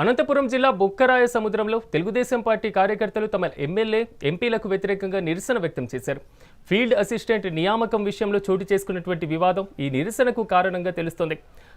అనంతపురం జిల్లా బుక్కరాయ సముద్రంలో తెలుగుదేశం పార్టీ కార్యకర్తలు తమ ఎమ్మెల్యే ఎంపీలకు వ్యతిరేకంగా నిరసన వ్యక్తం చేశారు. ఫీల్డ్ అసిస్టెంట్ నియామకం విషయంలో చోటు చేసుకున్నటువంటి వివాదం ఈ నిరసనకు కారణంగా తెలుస్తోంది.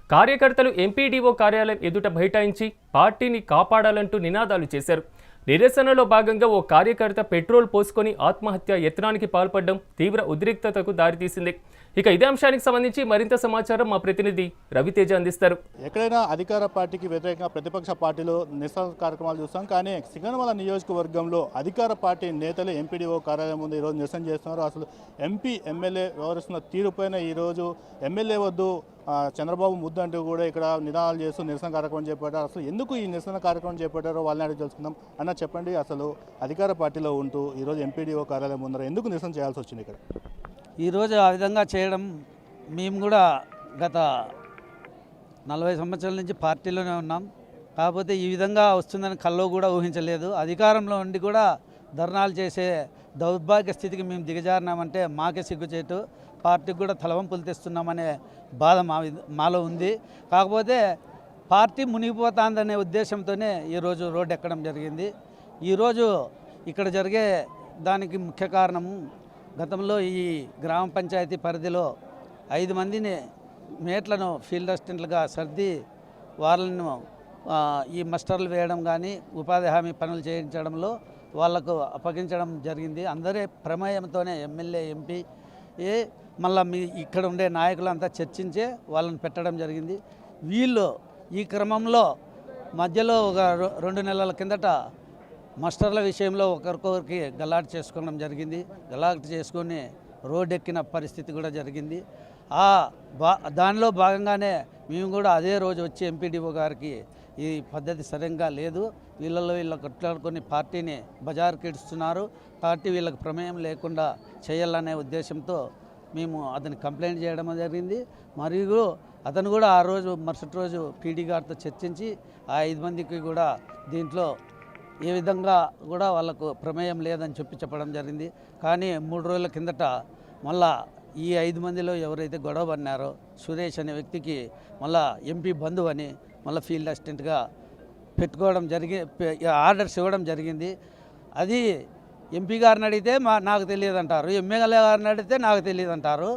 కార్యకర్తలు ఎంపీడీఓ కార్యాలయం ఎదుట బైఠాయించి పార్టీని కాపాడాలంటూ నినాదాలు చేశారు. నిరసనలో భాగంగా ఓ కార్యకర్త పెట్రోల్ పోసుకొని ఆత్మహత్య యత్నానికి పాల్పడడం తీవ్ర ఉద్రిక్తతకు దారితీసింది. ఇక ఇదే అంశానికి సంబంధించి మరింత సమాచారం మా ప్రతినిధి రవితేజ అందిస్తారు. ఎక్కడైనా అధికార పార్టీకి వ్యతిరేకంగా ప్రతిపక్ష పార్టీలో నిరసన కార్యక్రమాలు చూస్తాం కానీ సింగనమల నియోజకవర్గంలో అధికార పార్టీ నేతలు ఎంపీడీఓ కార్యాలయం ముందు ఈరోజు నిరసన చేస్తున్నారు. అసలు ఎంపీ ఎమ్మెల్యే వ్యవహరిస్తున్న తీరుపైన ఈరోజు ఎమ్మెల్యే వద్దు చంద్రబాబు ముద్దు అంటూ కూడా ఇక్కడ నినాదాలు చేస్తూ నిరసన కార్యక్రమం చేపట్టారు. అసలు ఎందుకు ఈ నిరసన కార్యక్రమం చేపట్టారో వాళ్ళని అడిగి తెలుసుకుందాం. అన్న చెప్పండి అసలు అధికార పార్టీలో ఉంటూ ఈరోజు ఎంపీడీఓ కార్యాలయం ముందర ఎందుకు నిరసన చేయాల్సి వచ్చింది ఇక్కడ? ఈరోజు ఆ విధంగా చేయడం మేము కూడా గత నలభై సంవత్సరాల నుంచి పార్టీలోనే ఉన్నాం. కాకపోతే ఈ విధంగా వస్తుందని కల్లో కూడా ఊహించలేదు. అధికారంలో ఉండి కూడా ధర్నాలు చేసే దౌర్భాగ్య స్థితికి మేము దిగజారినామంటే మాకే సిగ్గుచేటు. పార్టీకి కూడా తలవంపులు తెస్తున్నామనే బాధ మా మాలో ఉంది. కాకపోతే పార్టీ మునిగిపోతుందనే ఉద్దేశంతోనే ఈరోజు రోడ్డు ఎక్కడం జరిగింది. ఈరోజు ఇక్కడ జరిగే దానికి ముఖ్య కారణము గతంలో ఈ గ్రామ పంచాయతీ పరిధిలో ఐదు మందిని మేట్లను ఫీల్డ్ అసిస్టెంట్లుగా సర్ది వాళ్ళను ఈ మస్టర్లు వేయడం కానీ ఉపాధి హామీ పనులు చేయించడంలో వాళ్ళకు అప్పగించడం జరిగింది. అందరి ప్రమేయంతోనే ఎమ్మెల్యే ఎంపీ ఏ మళ్ళీ మీ ఇక్కడ ఉండే నాయకులంతా చర్చించే వాళ్ళని పెట్టడం జరిగింది. వీళ్ళు ఈ క్రమంలో మధ్యలో ఒక రెండు నెలల కిందట మాస్టర్ల విషయంలో ఒకరికొకరికి గలాట్ చేసుకోవడం జరిగింది. గలాట్ చేసుకొని రోడ్డెక్కిన పరిస్థితి కూడా జరిగింది. ఆ బా దానిలో భాగంగానే మేము కూడా అదే రోజు వచ్చి ఎంపీడీఓ గారికి ఈ పద్ధతి సరిగ్గా లేదు. వీళ్ళలో వీళ్ళు కొట్లాడుకొని పార్టీని బజారు ఇడుస్తున్నారు పార్టీ వీళ్ళకి ప్రమేయం లేకుండా చేయాలనే ఉద్దేశంతో మేము అతని కంప్లైంట్ చేయడం జరిగింది. మరియు అతను కూడా ఆ రోజు మరుసటి రోజు పీడీ గారితో చర్చించి ఆ ఐదు మందికి కూడా దీంట్లో ఏ విధంగా కూడా వాళ్ళకు ప్రమేయం లేదని చెప్పి చెప్పడం జరిగింది. కానీ మూడు రోజుల కిందట మళ్ళా ఈ ఐదు మందిలో ఎవరైతే గొడవ పడినారో సురేష్ అనే వ్యక్తికి మళ్ళా ఎంపీ బంధువు అని మళ్ళీ ఫీల్డ్ అసిస్టెంట్గా పెట్టుకోవడం జరిగి ఆర్డర్స్ ఇవ్వడం జరిగింది. అది ఎంపీ గారిని అడిగితే మా నాకు తెలియదు అంటారు ఎమ్మెల్యే గారిని అడిగితే నాకు తెలియదు అంటారు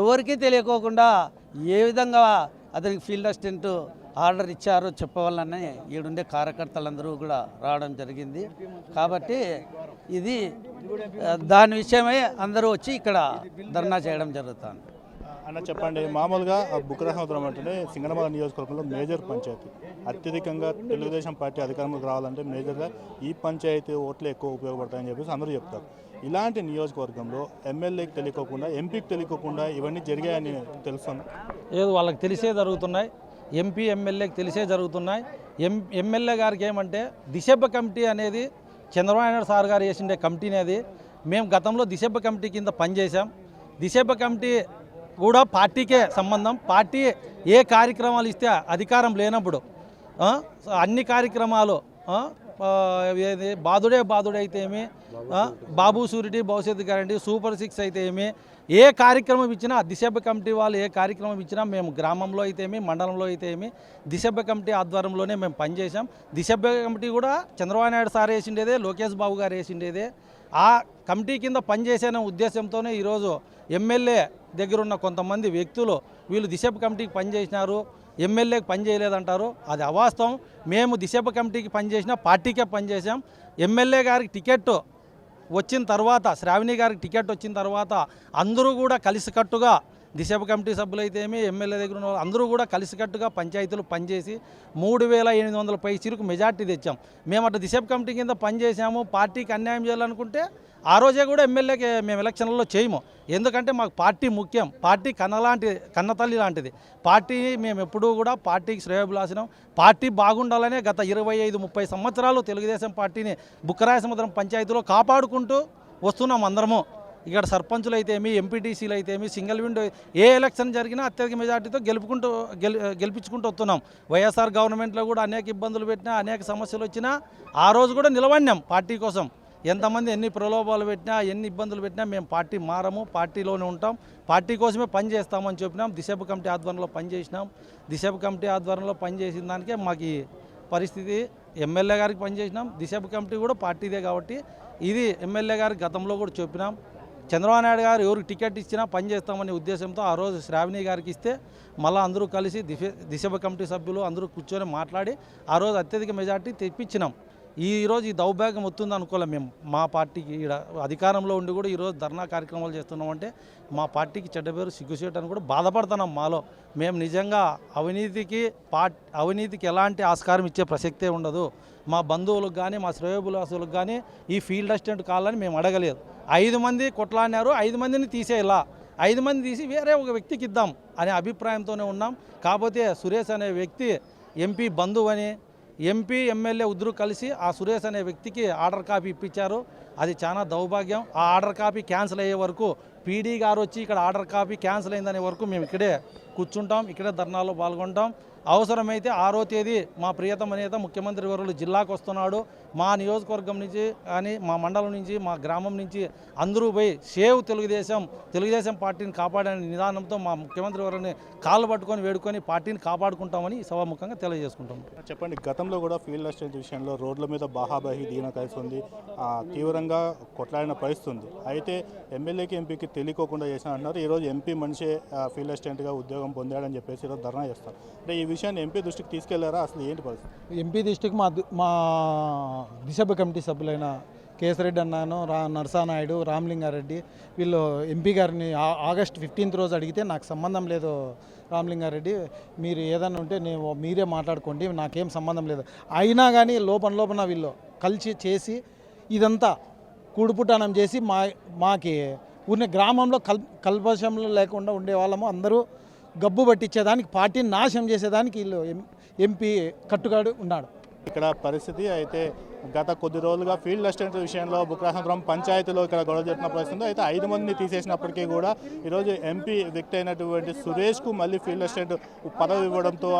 ఎవరికీ తెలియకోకుండా ఏ విధంగా అతనికి ఫీల్డ్ అసిస్టెంట్ ఆర్డర్ ఇచ్చారో చెప్పవాలని ఈడుండే కార్యకర్తలందరూ కూడా రావడం జరిగింది. కాబట్టి ఇది దాని విషయమై అందరూ వచ్చి ఇక్కడ ధర్నా చేయడం జరుగుతుంది. అన్న చెప్పండి మామూలుగా బుక్కరా సముద్రం అంటే సింగనమల నియోజకవర్గంలో మేజర్ పంచాయతీ. అత్యధికంగా తెలుగుదేశం పార్టీ అధికారంలోకి రావాలంటే మేజర్గా ఈ పంచాయతీ ఓట్లు ఎక్కువ ఉపయోగపడతాయని చెప్పేసి అందరూ చెప్తారు. ఇలాంటి నియోజకవర్గంలో ఎమ్మెల్యేకి తెలియకోకుండా ఎంపీకి తెలియకోకుండా ఇవన్నీ జరిగాయని తెలుస్తుంది. ఏదో వాళ్ళకి తెలిసే జరుగుతున్నాయి. ఎంపీ ఎమ్మెల్యేకి తెలిసే జరుగుతున్నాయి. ఎం ఎమ్మెల్యే గారికి ఏమంటే దిశబ్బ కమిటీ అనేది చంద్రబాబు నాయుడు సార్ గారు చేసిండే కమిటీ అనేది మేము గతంలో దిశబ్బ కమిటీ కింద పనిచేసాం దిశబ్బ కమిటీ కూడా పార్టీకే సంబంధం. పార్టీ ఏ కార్యక్రమాలు ఇస్తే అధికారం లేనప్పుడు అన్ని కార్యక్రమాలు ఏది? బాదుడే బాదుడే అయితే ఏమి? బాబు సూరిటీ. భవిష్యత్తు గ్యారంటీ సూపర్ సిక్స్ అయితే ఏమి? ఏ కార్యక్రమం ఇచ్చినా దిశభ కమిటీ వాళ్ళు ఏ కార్యక్రమం ఇచ్చినా మేము గ్రామంలో అయితే ఏమి మండలంలో అయితే ఏమి దిశభ కమిటీ ఆధ్వర్యంలోనే మేము పనిచేసాం దిశభ కమిటీ కూడా చంద్రబాబు నాయుడు సార్ వేసిండేదే లోకేష్ బాబు గారు వేసిండేదే. ఆ కమిటీ కింద పనిచేసే ఉద్దేశంతోనే ఈరోజు ఎమ్మెల్యే దగ్గర ఉన్న కొంతమంది వ్యక్తులు వీళ్ళు దిశభ కమిటీకి పనిచేసినారు. ఎమ్మెల్యేకి పని చేయలేదంటారు. అది అవాస్తవం. మేము దిశభ కమిటీకి పనిచేసిన పార్టీకే పనిచేసాం ఎమ్మెల్యే గారికి టికెట్ వచ్చిన తర్వాత శ్రావణి గారికి టికెట్ వచ్చిన తర్వాత అందరూ కూడా కలిసికట్టుగా దిశభ కమిటీ సభ్యులు ఏమి ఎమ్మెల్యే దగ్గర ఉన్న అందరూ కూడా కలిసికట్టుగా పంచాయతీలు పనిచేసి మూడు వేల ఎనిమిది వందల పై చిరుకు మెజార్టీ తెచ్చాం. మేము అటు దిశభ కమిటీ కింద పనిచేసాము పార్టీకి అన్యాయం చేయాలనుకుంటే ఆ రోజే కూడా ఎమ్మెల్యేకి మేము ఎలక్షన్లలో చేయము. ఎందుకంటే మాకు పార్టీ ముఖ్యం. పార్టీ కన్నలాంటి కన్నతల్లి లాంటిది. పార్టీ మేము ఎప్పుడూ కూడా పార్టీకి శ్రేయోభిలాసనం పార్టీ బాగుండాలనే గత ఇరవై ఐదు ముప్పై సంవత్సరాలు తెలుగుదేశం పార్టీని బుక్కరాయ సముద్రం పంచాయతీలో కాపాడుకుంటూ వస్తున్నాం అందరము. ఇక్కడ సర్పంచులు అయితేమి ఎంపీటీసీలు అయితే ఏమి సింగిల్ విండో ఏ ఎలక్షన్ జరిగినా అత్యధిక మెజార్టీతో గెలుపుకుంటూ గెలిపించుకుంటూ వస్తున్నాం. వైఎస్ఆర్ గవర్నమెంట్లో కూడా అనేక ఇబ్బందులు పెట్టినా అనేక సమస్యలు వచ్చినా ఆ రోజు కూడా నిలబడినాం పార్టీ కోసం. ఎంతమంది ఎన్ని ప్రలోభాలు పెట్టినా ఎన్ని ఇబ్బందులు పెట్టినా మేము పార్టీ మారము పార్టీలోనే ఉంటాం. పార్టీ కోసమే పని చేస్తామని చెప్పినాం. దిశభ కమిటీ ఆధ్వర్యంలో పనిచేసినాం దిశభ కమిటీ ఆధ్వర్యంలో పనిచేసిన దానికే మాకు పరిస్థితి ఎమ్మెల్యే గారికి పనిచేసినాం దిశ కమిటీ కూడా పార్టీదే కాబట్టి ఇది ఎమ్మెల్యే గారికి గతంలో కూడా చెప్పినాం. చంద్రబాబు నాయుడు గారు ఎవరికి టికెట్ ఇచ్చినా పనిచేస్తామనే ఉద్దేశంతో ఆ రోజు శ్రావణి గారికి ఇస్తే మళ్ళీ అందరూ కలిసి దిశ దిశ కమిటీ సభ్యులు అందరూ కూర్చొని మాట్లాడి ఆ రోజు అత్యధిక మెజార్టీ తెప్పించినాం. ఈరోజు ఈ దౌర్భాగ్యం వస్తుంది అనుకోలే మేము. మా పార్టీకి ఈడ అధికారంలో ఉండి కూడా ఈరోజు ధర్నా కార్యక్రమాలు చేస్తున్నామంటే మా పార్టీకి చెడ్డ పేరు సిగ్గుచేయటని కూడా బాధపడుతున్నాం మాలో. మేము నిజంగా అవినీతికి పార్ట్ అవినీతికి ఎలాంటి ఆస్కారం ఇచ్చే ప్రసక్తే ఉండదు. మా బంధువులకు కానీ మా శ్రేయోబులాసులకు కానీ ఈ ఫీల్డ్ అసిస్టెంట్ కావాలని మేము అడగలేదు. ఐదు మంది కొట్లాడినారు ఐదు మందిని తీసేయలా. ఐదు మంది తీసి వేరే ఒక వ్యక్తికి ఇద్దాం అనే అభిప్రాయంతోనే ఉన్నాం. కాకపోతే సురేష్ అనే వ్యక్తి ఎంపీ బంధువు అని ఎంపీ ఎమ్మెల్యే ఉద్దరు కలిసి ఆ సురేష్ అనే వ్యక్తికి ఆర్డర్ కాపీ ఇప్పించారు. అది చాలా దౌర్భాగ్యం. ఆ ఆర్డర్ కాపీ క్యాన్సిల్ అయ్యే వరకు పీడీ గారు వచ్చి ఇక్కడ ఆర్డర్ కాపీ క్యాన్సిల్ అయిందనే వరకు మేము ఇక్కడే కూర్చుంటాం. ఇక్కడే ధర్నాలో పాల్గొంటాం. అవసరమైతే ఆరో తేదీ మా ప్రియతమ నేత ముఖ్యమంత్రి వర్యులు జిల్లాకు వస్తున్నాడు. మా నియోజకవర్గం నుంచి కానీ మా మండలం నుంచి మా గ్రామం నుంచి అందరూ పోయి సేవ్ తెలుగుదేశం తెలుగుదేశం పార్టీని కాపాడని నిదానంతో మా ముఖ్యమంత్రి వర్యుని కాళ్ళు పట్టుకొని వేడుకొని పార్టీని కాపాడుకుంటామని సభాముఖంగా తెలియజేసుకుంటాం చెప్పండి గతంలో కూడా ఫీల్డ్ అసిస్టెంట్ విషయంలో రోడ్ల మీద బాహాబాహి దీన కలిసి ఉంది తీవ్రంగా కొట్లాడిన పరిస్థితి ఉంది. అయితే ఎమ్మెల్యేకి ఎంపీకి తెలియకోకుండా చేసిన అంటున్నారు ఈరోజు ఎంపీ మనిషే ఫీల్డ్ అసిస్టెంట్గా ఉద్యోగం పొందాడని చెప్పేసి ఈరోజు ధర్నా చేస్తారు. అంటే ఈ విషయాన్ని ఎంపీ దృష్టికి తీసుకెళ్ళారా? అసలు ఏంటి పరిస్థితి? ఎంపీ దృష్టికి మా మా దిశభ కమిటీ సభ్యులైన కేసరెడ్డి అన్నాను రా నరసానాయుడు రామలింగారెడ్డి వీళ్ళు ఎంపీ గారిని ఆగస్ట్ ఫిఫ్టీన్త్ రోజు అడిగితే నాకు సంబంధం లేదు రామలింగారెడ్డి మీరు ఏదైనా ఉంటే నేను మీరే మాట్లాడుకోండి నాకేం సంబంధం లేదు. అయినా కానీ లోపల లోపల వీళ్ళు కలిసి చేసి ఇదంతా కూడుపుటానం చేసి మా మాకి ఉన్న గ్రామంలో కల్ కల్పశంలో లేకుండా ఉండే వాళ్ళము అందరూ గబ్బు పట్టించేదానికి పార్టీని నాశనం చేసేదానికి వీళ్ళు ఎం- ఎంపీ కట్టుగాడు ఉన్నాడు. ఇక్కడ పరిస్థితి అయితే గత కొద్ది రోజులుగా ఫీల్డ్ అసిస్టెంట్ విషయంలో బుక్రాసంద్రం పంచాయతీలో ఇక్కడ గొడవ జరిగిన పరిస్థితి అయితే ఐదు మందిని తీసేసినప్పటికీ కూడా ఈరోజు ఎంపీ వ్యక్తి అయినటువంటి సురేష్కు మళ్ళీ ఫీల్డ్ అసిస్టెంట్ పదవి ఇవ్వడంతో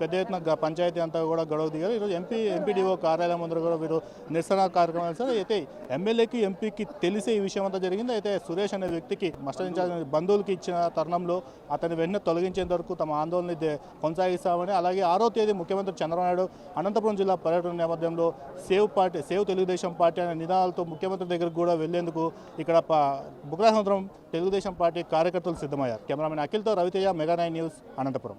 పెద్ద ఎత్తున పంచాయతీ అంతా కూడా గొడవ దిగారు. ఈరోజు ఎంపీ ఎంపీడీఓ కార్యాలయం ముందర కూడా వీరు నిరసన కార్యక్రమం సార్ అయితే ఎమ్మెల్యేకి ఎంపీకి తెలిసే ఈ విషయం అంతా జరిగింది. అయితే సురేష్ అనే వ్యక్తికి మష్టించాల్సిన బంధువులకి ఇచ్చిన తరుణంలో అతని వెంటనే తొలగించేంత వరకు తమ ఆందోళన కొనసాగిస్తామని అలాగే ఆరో తేదీ ముఖ్యమంత్రి చంద్రబాబు నాయుడు అనంతపురం జిల్లా పర్యటన నేపథ్యంలో save party save Telugu Desam party అనే నినాదాలతో ముఖ్యమంత్రి దగ్గరకు కూడా వెళ్ళేందుకు ఇక్కడ ప- బుక్రాసముద్రం తెలుగుదేశం పార్టీ కార్యకర్తలు సిద్ధమయ్యారు. Cameraman అఖిల్తో Raviteja mega nine news Anantapur.